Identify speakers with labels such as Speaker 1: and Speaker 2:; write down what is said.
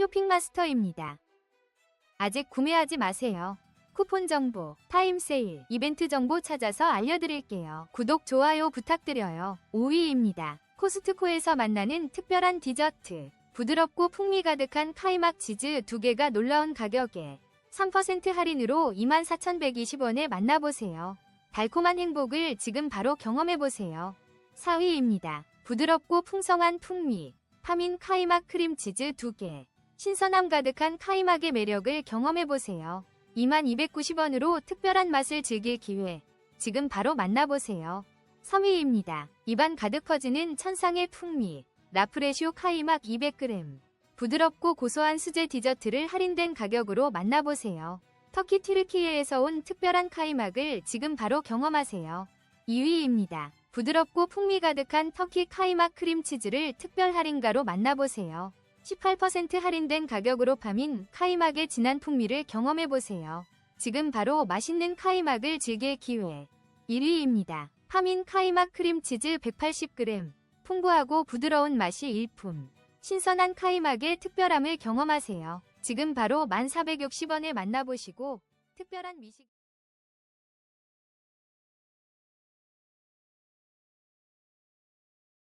Speaker 1: 쇼핑마스터입니다. 아직 구매하지 마세요. 쿠폰 정보, 타임 세일, 이벤트 정보 찾아서 알려드릴게요. 구독, 좋아요 부탁드려요. 5위입니다. 코스트코에서 만나는 특별한 디저트. 부드럽고 풍미 가득한 카이막 치즈 2개가 놀라운 가격에 3% 할인으로 24,120원에 만나보세요. 달콤한 행복을 지금 바로 경험해보세요. 4위입니다. 부드럽고 풍성한 풍미. 파민 카이막 크림치즈 2개. 신선함 가득한 카이막의 매력을 경험해보세요. 2290원으로 특별한 맛을 즐길 기회. 지금 바로 만나보세요. 3위입니다. 입안 가득 퍼지는 천상의 풍미. 라프레쇼 카이막 200g. 부드럽고 고소한 수제 디저트를 할인된 가격으로 만나보세요. 터키 튀르키예에서 온 특별한 카이막을 지금 바로 경험하세요. 2위입니다. 부드럽고 풍미 가득한 터키 카이막 크림치즈를 특별 할인가로 만나보세요. 18% 할인된 가격으로 파민 카이막의 진한 풍미를 경험해보세요. 지금 바로 맛있는 카이막을 즐길 기회. 1위입니다. 파민 카이막 크림치즈 180g. 풍부하고 부드러운 맛이 일품. 신선한 카이막의 특별함을 경험하세요. 지금 바로 1460원에 만나보시고 특별한 미식